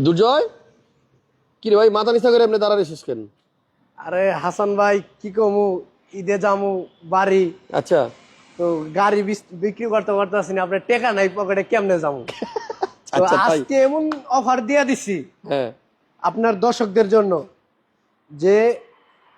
দুর্জয় কি রে ভাই মাথা নিচা করে এমনি দাঁড়ারে শেষ কেন? আরে হাসান ভাই কি কমু? ঈদে জামু বাড়ি। আচ্ছা। তো গাড়ি বিক্রি করতে পারতেছি না আপনার টেকা নাই পকেটে কেমনে যাব তো আচ্ছা, আজকে এমন অফার দিয়ে দিছি হ্যাঁ। আপনার দর্শকদের জন্য যে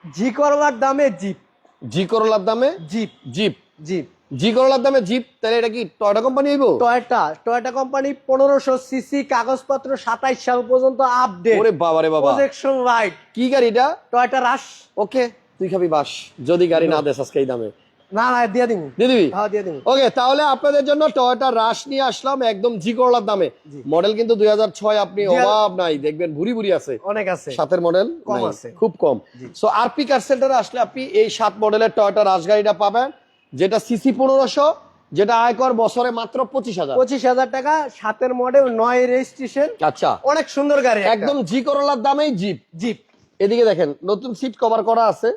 জি করলার দামে জিপ। জি করলার দামে? জিপ। জিপ। জিপ। জি করলার দামে জিপ তাহলে এটা কি টয়টা কোম্পানি হইব? টয়টা টয়টা কোম্পানি পনেরোশো সিসি কাগজপত্র সাতাইশ সাল পর্যন্ত আপডেট ওরে বাবা রে বাবা। প্রজেকশন লাইট কি গাড়ি এটা? টয়টা রাশ ওকে তুই খাবি বাস যদি গাড়ি না দেস আজকে এই দামে। না না দিয়ে দিন দিয়ে দিবি? হ্যাঁ দিয়ে দিন ওকে তাহলে আপনাদের জন্য টয়োটা রাশ নিয়ে আসলাম একদম জি করলার দামে। মডেল কিন্তু দুই হাজার ছয় আপনি অভাব নাই দেখবেন ভুরি ভুরি আছে। অনেক আছে। সাতের মডেল কম আছে। খুব কম। সো আরপি কার সেন্টারে আসলে আপনি এই সাত মডেলের টয়োটা রাশ গাড়িটা পাবেন। যেটা সিসি পনেরোশো যেটা আয়কর বছরে মাত্র পঁচিশ হাজার। পঁচিশ হাজার টাকা সাতের মডেল নয় রেজিস্ট্রেশন আচ্ছা। অনেক সুন্দর গাড়ি একদম জি করলার দামেই জিপ জিপ এদিকে দেখেন নতুন সিট কভার করা আছে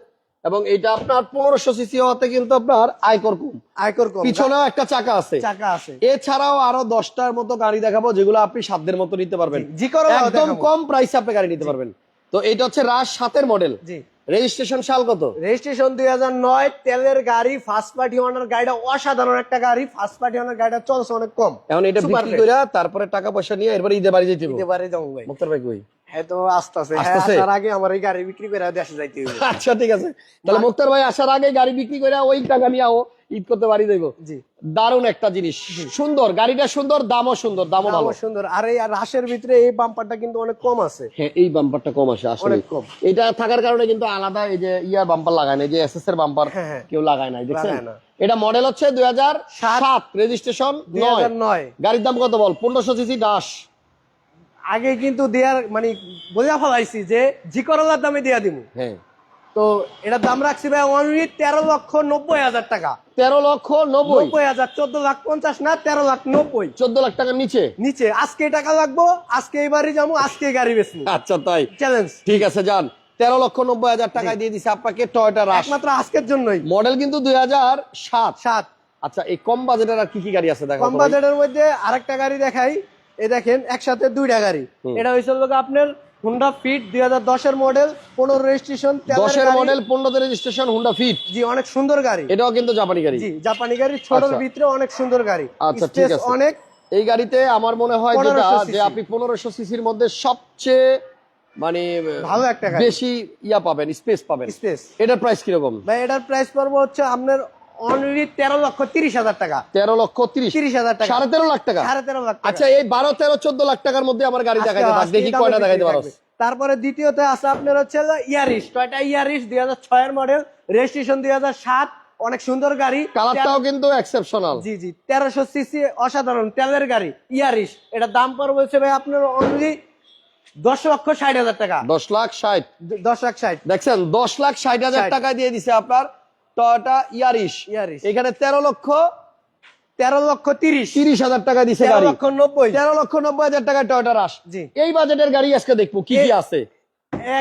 এবং এটা আপনার পনেরোশো সিসি হওয়াতে কিন্তু আপনার আয়কর কম। আয়কর কম। পিছনেও একটা চাকা আছে। চাকা আছে। এছাড়াও আরও দশটার মতো গাড়ি দেখাবো যেগুলো আপনি সাধ্যের মতো নিতে পারবেন। জি করলাও একদম কম প্রাইসে আপনি গাড়ি নিতে পারবেন। তো এটা হচ্ছে রাশ সাতের মডেল জি। রেজিস্ট্রেশন সাল কত? রেজিস্ট্রেশন দুই হাজার নয় তেলের গাড়ি ফার্স্ট পার্টি ওনার গাড়িটা অসাধারণ একটা গাড়ি ফার্স্ট পার্টি ওনার গাড়িটা চলছে অনেক কম। এখন এটা বিক্রি করে তারপরে টাকা পয়সা নিয়ে এরপরে ঈদে বাড়ি যেতে ঈদে বাড়ি যাব ভাই মুক্তার ভাই কই? হ্যাঁ হ্যাঁ আসার আগে আমার এই গাড়ি বিক্রি করে দেশে যাইতে হবে আচ্ছা ঠিক আছে। তাহলে মুক্তার ভাই আসার আগে গাড়ি বিক্রি করে ওই টাকা নিয়ে ঈদ করতে বাড়ি দেবো জি। দারুণ একটা জিনিস। সুন্দর গাড়িটা সুন্দর দামও সুন্দর দামও ভালো। সুন্দর। আর এই রাশের ভিতরে এই বাম্পারটা কিন্তু অনেক কম আছে। হ্যাঁ এই বাম্পারটা কম আসে আসলে কম। এটা থাকার কারণে কিন্তু আলাদা এই যে ইয়ার বাম্পার লাগায় না যে এসএস এর বাম্পার হ্যাঁ। কেউ লাগায় দেখছেন? না। এটা মডেল হচ্ছে দুই হাজার সাত। রেজিস্ট্রেশন দুই নয়। গাড়ির দাম কত বল? পনেরোশো সিসি দাস আগে কিন্তু দেয়ার মানে বোঝা ফেলাইছি যে জি করলার দামে দিয়া দিব হ্যাঁ। তো এটার দাম রাখছি ভাই অনলি তেরো লক্ষ নব্বই হাজার টাকা। তেরো লক্ষ নব্বই। হাজার চোদ্দ লাখ পঞ্চাশ না তেরো লাখ নব্বই। চোদ্দ লাখ টাকার নিচে? নিচে। আজকে টাকা লাগবো আজকে এবারই যাব আজকে গাড়ি বেশি আচ্ছা তাই। চ্যালেঞ্জ ঠিক আছে যান। তেরো লক্ষ নব্বই হাজার টাকা দিয়ে দিছে আপনাকে টয়টা রাশ একমাত্র আজকের জন্যই। মডেল কিন্তু দুই হাজার সাত। সাত। আচ্ছা এই কম বাজেটের আর কি কি গাড়ি আছে দেখো কম বাজেটের মধ্যে আরেকটা গাড়ি দেখাই। এই দেখেন একসাথে দুইটা গাড়ি। এটা হয়েছিল আপনার হুন্ডা ফিট দুই দশের মডেল পনেরো রেজিস্ট্রেশন দশের মডেল পনেরোতে রেজিস্ট্রেশন হুন্ডা ফিট জি অনেক সুন্দর গাড়ি। এটাও কিন্তু জাপানি গাড়ি। জি জাপানি গাড়ি ছোটর আচ্ছা। ভিতরে অনেক সুন্দর গাড়ি। আচ্ছা, ঠিক আছে। অনেক। এই গাড়িতে আমার মনে হয় যেটা যে আপনি পনেরোশো সিসির মধ্যে সবচেয়ে মানে ভালো একটা বেশি ইয়া পাবেন স্পেস পাবেন। স্পেস। এটার প্রাইস কীরকম? ভাই এটার প্রাইস পড়ব হচ্ছে আপনার অনলি তেরো লক্ষ তিরিশ হাজার টাকা। তেরো লক্ষ তিরিশ। তিরিশ হাজার টাকা। সাড়ে তেরো লাখ টাকা। সাড়ে তেরো লাখ আচ্ছা এই বারো তেরো চোদ্দ লাখ টাকার মধ্যে আমার গাড়ি আজকে- দেখাইতে থাক আজকে দেখি কয়টা দেখাইতে পারো। তারপরে দ্বিতীয়তে আছে আপনার হচ্ছে ইয়ারিশ টয়টা ইয়ারিশ দুই হাজার ছয়ের মডেল রেজিস্ট্রেশন দুই হাজার সাত অনেক সুন্দর গাড়ি। কালারটাও কিন্তু এক্সেপশনাল জি জি তেরোশো সিসি অসাধারণ তেলের গাড়ি ইয়ারিশ এটা দাম পড়বে হচ্ছে ভাই আপনার অনলি দশ লক্ষ ষাট হাজার টাকা। দশ লাখ ষাট। দশ লাখ ষাট। দেখছেন দশ লাখ ষাট হাজার টাকা দিয়ে দিছে আপনার টয়টা ইয়ারিশ ইয়ারিশ এখানে তেরো লক্ষ তেরো লক্ষ তিরিশ। তিরিশ হাজার টাকা দিছে তেরো লক্ষ নব্বই। তেরো লক্ষ নব্বই হাজার টাকা টয়টা জি। এই বাজেটের গাড়ি আজকে দেখব কি কি আছে?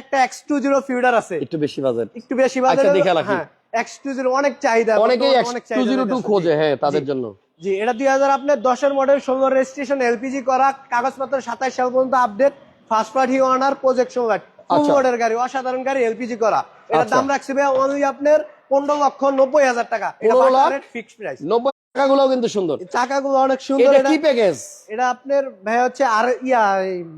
একটা এক্স টু জিরো ফিউডার আছে। একটু বেশি বাজেট। একটু বেশি আচ্ছা, বাজারে দেখে রাখি। হ্যাঁ এক্স টু জিরো অনেক চাহিদা অনেকেই এক্স টু জিরো টু খোঁজে হ্যাঁ তাদের জন্য। জি এটা দুই হাজার আপনার দশের মডেল ষোলো রেজিস্ট্রেশন এলপিজি করা কাগজপত্র সাতাশ সাল পর্যন্ত update first party owner projection গাড়ি আচ্ছা। অসাধারণ গাড়ি এলপিজি করা। এটার আচ্ছা। দাম রাখছে ভাই অনলি আপনার পনেরো লক্ষ নব্বই হাজার টাকা। এটা 15 লাখ? ফিক্সড প্রাইস নব্বই টাকাগুলো কিন্তু সুন্দর। চাকাগুলো অনেক সুন্দর। এটা এটা কি প্যাকেজ এটা আপনার ভাই হচ্ছে আর ইয়া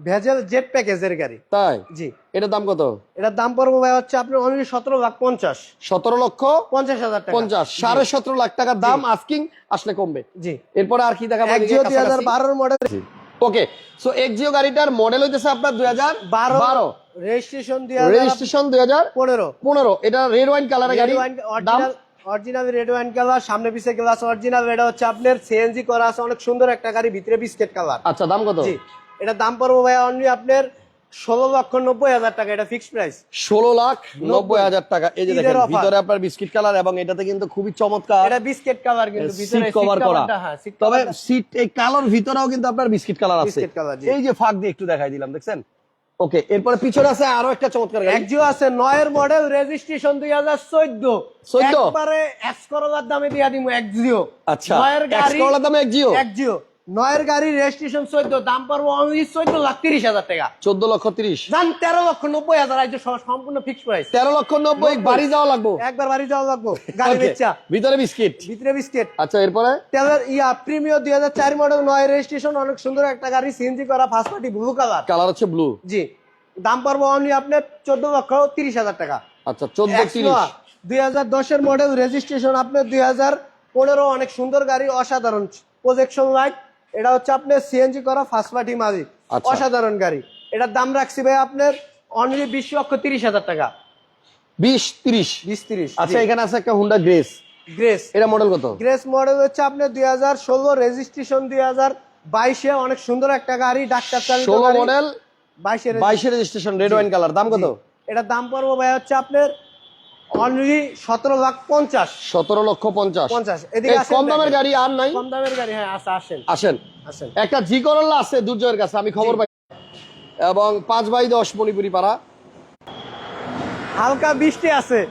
ভেজেল জেট প্যাকেজের গাড়ি। তাই? জি। এটার দাম কত? এটার দাম পড়ব ভাই হচ্ছে অনলি সতেরো লাখ পঞ্চাশ। সতেরো লক্ষ পঞ্চাশ হাজার টাকা। পঞ্চাশ সাড়ে সতেরো লাখ টাকার দাম আস্কিং আসলে কমবে। জি। এরপরে আর কি একজিও দুই হাজার বারোর মডেল ওকে সো এক্সিও গাড়িটার মডেল হইতেছে আপনার দুই হাজার বারো। বারো রেজিস্ট্রেশন দুই হাজার রেজিস্ট্রেশন দুই হাজার পনেরো। পনেরো। এটা রেড ওয়াইন কালারের গাড়ি। দাম? অরিজিনাল রেড ওয়াইন কালার সামনে পিছে গ্লাস অরিজিনাল এটা হচ্ছে আপনার সিএনজি করা আছে অনেক সুন্দর একটা গাড়ি ভিতরে বিস্কেট কালার আচ্ছা দাম কত? জি। এটা দাম পড়ব ভাই অনলি আপনার ষোলো লক্ষ নব্বই হাজার টাকা এটা ফিক্সড প্রাইস ষোলো লাখ নব্বই। হাজার টাকা। এই যে ঈদের দেখেন ভিতরে আপনার বিস্কিট কালার এবং এটাতে কিন্তু খুবই চমৎকার। এটা বিস্কেট কালার কিন্তু ভিতরে কভার করা। তবে সিট এই কালোর ভিতরেও কিন্তু আপনার বিস্কিট কালার আছে। বিস্কিট কালার জি। এই যে ফাঁক দিয়ে একটু দেখাই দিলাম দেখছেন? ওকে এরপরে পিছনে আছে আরও একটা চমৎকার গাড়ি। একজিও আছে নয়ের মডেল রেজিস্ট্রেশন দুই হাজার চোদ্দ। 14 একবারে এক্স করোলার দামে দিয়া দিব একজিও আচ্ছা নয়ের এক্স গাড়ি করলার দামে এক জিও? একজিও নয়ের গাড়ি রেজিস্ট্রেশন চোদ্দ দাম পারব অনলি চোদ্দ লাখ তিরিশ হাজার টাকা। চোদ্দ লক্ষ তিরিশ। দাম তেরো লক্ষ নব্বই হাজার আজ সম্পূর্ণ ফিক্স প্রাইস তেরো লক্ষ নব্বই বাড়ি যাওয়া লাগবো? একবার বাড়ি যাওয়া লাগবো গাড়ি বেচা। ভিতরে বিস্কিট। ভিতরে বিস্কিট। আচ্ছা এরপরে? তেলের ইয়া প্রিমিয়ার দুই হাজার চার মডেল নয় রেজিস্ট্রেশন অনেক সুন্দর একটা গাড়ি সিএনজি করা first party blue colour colour হচ্ছে ব্লু জি। দাম পারব অনলি আপনার চোদ্দ লক্ষ তিরিশ হাজার টাকা। আচ্ছা চোদ্দ তিরিশ। দুই হাজার দশের মডেল রেজিস্ট্রেশন আপনার দুই হাজার পনেরো অনেক সুন্দর গাড়ি অসাধারণ প্রজেকশন লাইট এটা হচ্ছে আপনার সিএনজি করা ফার্স্ট পার্টি মালিক আচ্ছা। অসাধারণ গাড়ি। এটার দাম রাখছি ভাই আপনার অনলি বিশ লক্ষ তিরিশ হাজার টাকা। বিশ তিরিশ? বিশ তিরিশ আচ্ছা এখানে আছে একটা হুন্ডা গ্রেস গ্রেস এটা মডেল কত? গ্রেস মডেল হচ্ছে আপনার দুই হাজার ষোলো রেজিস্ট্রেশন দুই হাজার বাইশে। অনেক সুন্দর একটা গাড়ি ডাক্তার চালিত ষোলো মডেল বাইশে বাইশে রেজিস্ট্রেশন রেড ওয়াইন কালার দাম কত? এটার দাম পড়ব ভাই হচ্ছে আপনার অনলি সতেরো লাখ পঞ্চাশ। সতেরো লক্ষ পঞ্চাশ। পঞ্চাশ। এদিকে কম দামের গাড়ি আর নাই? কম দামের গাড়ি হ্যাঁ আসা আসেন। আসেন। আসেন। একটা জি করল্লা আছে দুর্জয়ের কাছে আমি খবর পাই। এবং পাঁচ বাই দশ মণিপুরি পাড়া হালকা বৃষ্টি আছে।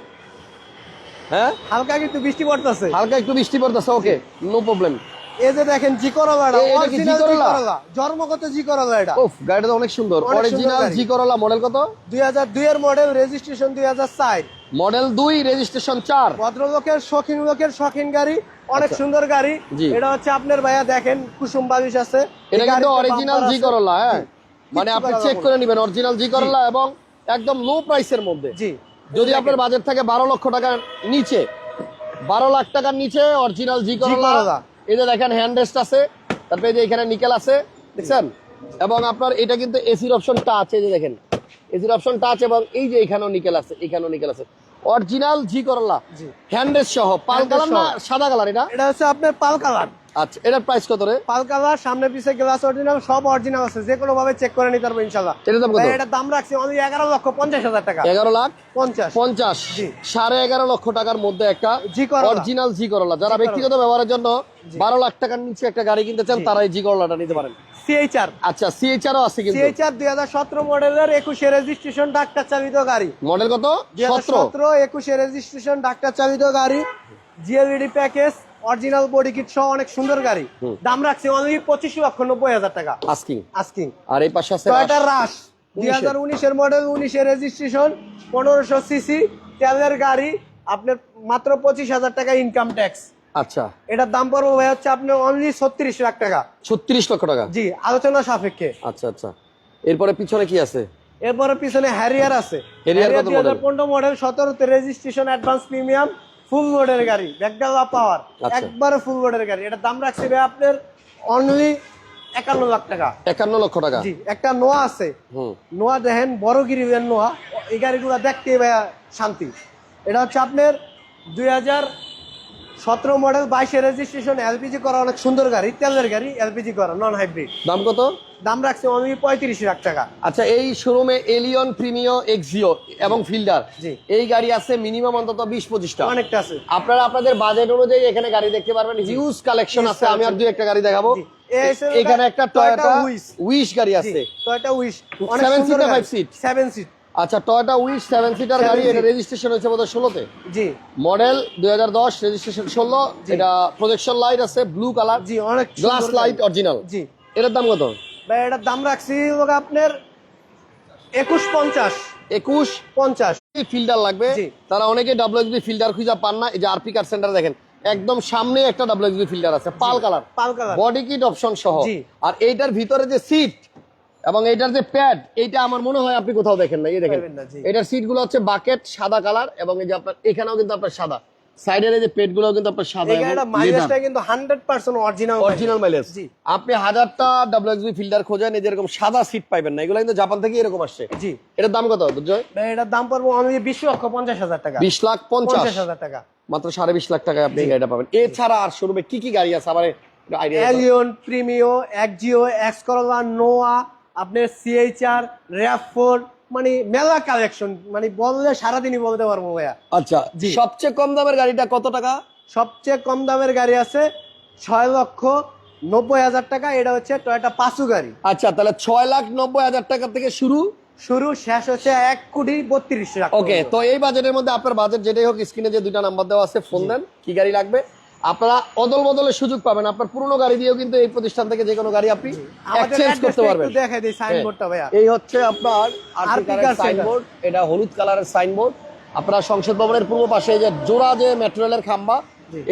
হ্যাঁ? হালকা কিন্তু বৃষ্টি পড়তেছে। হালকা একটু বৃষ্টি পড়তেছে ওকে নো প্রবলেম। এই যে দেখেন জি করলা এ- জি করলা? জন্মগত জি করলা এটা। ওফ গাড়িটা অনেক সুন্দর। অরিজিনাল জি করলা মডেল কত? দুই হাজার দুই এর মডেল রেজিস্ট্রেশন দুই হাজার চার। মডেল দুই রেজিস্ট্রেশন চার। ভদ্রলোকের শখিন লোকের শখিন গাড়ি অনেক আচ্ছা। সুন্দর গাড়ি। এটা হচ্ছে আপনার ভাইয়া দেখেন কুসুম বালিশ আছে। এটা কিন্তু অরিজিনাল bumper জি করলা হ্যাঁ? মানে আপনি চেক করে। নেবেন অরিজিনাল জি। করলা এবং একদম লো প্রাইসের মধ্যে। জি। যদি আপনার বাজেট থাকে বারো লক্ষ টাকার নিচে বারো লাখ টাকার নিচে অরিজিনাল জি করলা। এই যে দেখেন হ্যান্ড রেস্ট আছে তারপরে এই যে এখানে নিকেল আছে দেখছেন? এবং আপনার এটা কিন্তু এসির অপশন টাচ এই যে দেখেন। এসির অপশন টাচ এবং এই যে এখানেও নিকেল আছে এখানেও নিকেল আছে। অরিজিনাল জি করলা। হ্যান্ডেস হ্যান্ড সহ। পাল কালার না সাদা কালার এটা? এটা হচ্ছে আপনার পাল কালার। আচ্ছা এটার প্রাইস কত রে? পাল কালার সামনে পিছে গ্লাস অরিজিনাল সব অরিজিনাল আছে। যে কোনো ভাবে চেক করে নিতে পারব ইনশাল্লাহ এটার দাম কত? এটার দাম রাখছি অনলি এগারো লক্ষ পঞ্চাশ হাজার টাকা। এগারো লাখ পঞ্চাশ। পঞ্চাশ। জি। সাড়ে এগারো লক্ষ টাকার মধ্যে একটা জি করলা। অরিজিনাল জি করলা যারা ব্যক্তিগত ব্যবহারের জন্য বারো লাখ টাকার নিচে একটা গাড়ি কিনতে চান তারা এই জি করলাটা নিতে পারেন। সিএইচআর আচ্ছা সিএইচআরও আছে কিন্তু। সিএইচআর দুই হাজার সতেরো মডেলের একুশে রেজিস্ট্রেশন ডাক্তার চালিত গাড়ি। মডেল কত? দুই হাজার সতেরো সতেরো? একুশে রেজিস্ট্রেশন ডাক্তার চালিত গাড়ি। G L E D package original body kit সহ অনেক সুন্দর গাড়ি। দাম রাখছি অনলি পঁচিশ লক্ষ নব্বই হাজার টাকা। আস্কিং আস্কিং আর এই পাশে আছে টয়টা রাশ। দুই হাজার উনিশের মডেল উনিশে রেজিস্ট্রেশন পনেরোশো সিসি তেলের গাড়ি আপনার মাত্র পঁচিশ হাজার টাকা ইনকাম ট্যাক্স আচ্ছা। এটার দাম পড়বে ভাই হচ্ছে আপনার অনলি ছত্রিশ লাখ টাকা। ছত্রিশ লক্ষ টাকা? জি আলোচনা সাপেক্ষে। আচ্ছা আচ্ছা। এরপরে পিছনে কি আছে? এরপরে পিছনে হ্যারিয়ার আছে। কত দুই হাজার পনেরো মডেল সতেরোতে রেজিস্ট্রেশন অ্যাডভান্স প্রিমিয়াম ফুল লোডের গাড়ি ব্যাকডালা পাওয়ার। একবারে ফুল লোডের গাড়ি। এটা দাম রাখছি ভাই আপনার অনলি একান্ন লাখ টাকা। একান্ন লক্ষ টাকা। জি একটা নোয়া আছে। নোয়া দেখেন বড় গিরিবের নোয়া। এই গাড়িগুলো দেখতে ভাইয়া শান্তি। এটা হচ্ছে আপনার দুই হাজার সতেরো মডেল বাইশে রেজিস্ট্রেশন এলপিজি করা অনেক সুন্দর গাড়ি তেলের গাড়ি এলপিজি করা নন হাইব্রিড দাম কত? দাম রাখছে অনলি পঁয়ত্রিশ লাখ টাকা। আচ্ছা এই শোরুমে এলিয়ন প্রিমিও এক্সিও এবং ফিল্ডার। এই গাড়ি আছে মিনিমাম অন্তত বিশ পঁচিশটা। অনেকটা আছে। আপনারা আপনাদের বাজেট অনুযায়ী এখানে গাড়ি দেখতে পারবেন। হিউজ কালেকশন আছে আমি আর দু একটা গাড়ি দেখাবো। এখানে একটা টয়োটা। উইশ গাড়ি আছে। এটা উইশ Seven seat না সেভেন সিট আচ্ছা টয়টা উইশ সেভেন সিটার গাড়ি এটা রেজিস্ট্রেশন হয়েছে বোধহয় ষোলোতে? জি। মডেল দুই হাজার দশ রেজিস্ট্রেশন ষোলো। এটা প্রজেকশন লাইট আছে ব্লু কালার জি অনেক গ্লাস লাইট অরিজিনাল জি। এটার দাম কত? ভাই এটার দাম রাখছি আপনার একুশ পঞ্চাশ। একুশ? পঞ্চাশ। ফিল্টার লাগবে। তারা অনেকে ডাব্লিউএসবি ফিল্টার খুঁজে পান না। এই যে আরপি কার সেন্টার দেখেন একদম সামনে একটা ডাব্লিউএসবি ফিল্টার আছে pearl colour pearl colour body kit option সহ। আর এইটার ভিতরে যে সিট এবং এটার যে প্যাড এইটা আমার মনে হয় আপনি কোথাও দেখেন না এই দেখেন এটার সিটগুলো হচ্ছে বাকেট সাদা কালার এবং এই যে আপনার এখানেও কিন্তু আপনার সাদা। সাইডের এই যে পেটগুলো কিন্তু আপনার সাদা মাইলেজটা কিন্তু hundred percent original original mileage আপনি হাজারটা ডাব্লিউএসবি ফিল্টার খোঁজেন এই যে সাদা সিট পাইবেন না এগুলো কিন্তু জাপান থেকে এরকম আসছে। জি। এটার দাম কত দুর্জয় এটার দাম পড়ব অনলি বিশ লক্ষ পঞ্চাশ হাজার টাকা। বিশ লাখ পঞ্চাশ। পঞ্চাশ হাজার টাকা। মাত্র সাড়ে বিশ লাখ টাকায় আপনি গাড়িটা পাবেন। এছাড়া আর শোরুমে কি কি গাড়ি আছে? আবার idea Allion Premio Axio X Noah আপনার সিএইচআর র্যাফোর মানে মেলা কালেকশন মানে বললে সারাদিনই বলতে পারব ভাইয়া। আচ্ছা। সবচেয়ে কম দামের গাড়িটা কত টাকা? সবচেয়ে কম দামের গাড়ি আছে ছয় লক্ষ নব্বই হাজার টাকা এটা হচ্ছে টয়টা পাঁচু গাড়ি। আচ্ছা তাহলে ছয় লাখ নব্বই হাজার টাকা থেকে শুরু? শুরু শেষ হচ্ছে এক কোটি বত্রিশ লাখ ওকে তো এই বাজেটের মধ্যে আপনার বাজেট যেটাই হোক স্ক্রিনে যে দুইটা নাম্বার দেওয়া আছে ফোন দেন কি গাড়ি লাগবে? আপনারা অদল বদলের সুযোগ পাবেন। আপনার পুরনো গাড়ি দিয়েও কিন্তু এই প্রতিষ্ঠান থেকে যে কোনো গাড়ি আপনি এক্সচেঞ্জ করতে পারবেন। দেখাই দিই সাইনবোর্ডটা ভাইয়া। এই হচ্ছে আপনার car center। সাইনবোর্ড এটা হলুদ কালারের সাইনবোর্ড আপনার সংসদ ভবনের পূর্ব পাশে যে জোড়া যে মেট্রো খাম্বা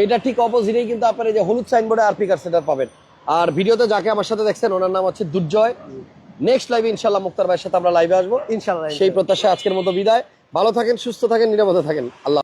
এটা ঠিক অপোজিটেই কিন্তু আপনার এই যে হলুদ সাইনবোর্ডে আরপি কার সেন্টার পাবেন। আর ভিডিওতে যাকে আমার সাথে দেখছেন ওনার নাম হচ্ছে দুর্জয়। নেক্সট লাইভে ইনশাল্লাহ মুক্তার ভাইয়ের সাথে আমরা লাইভে আসব। ইনশাল্লাহ সেই প্রত্যাশা আজকের মতো বিদায়। ভালো থাকেন সুস্থ থাকেন নিরাপদে থাকেন। আল্লাহ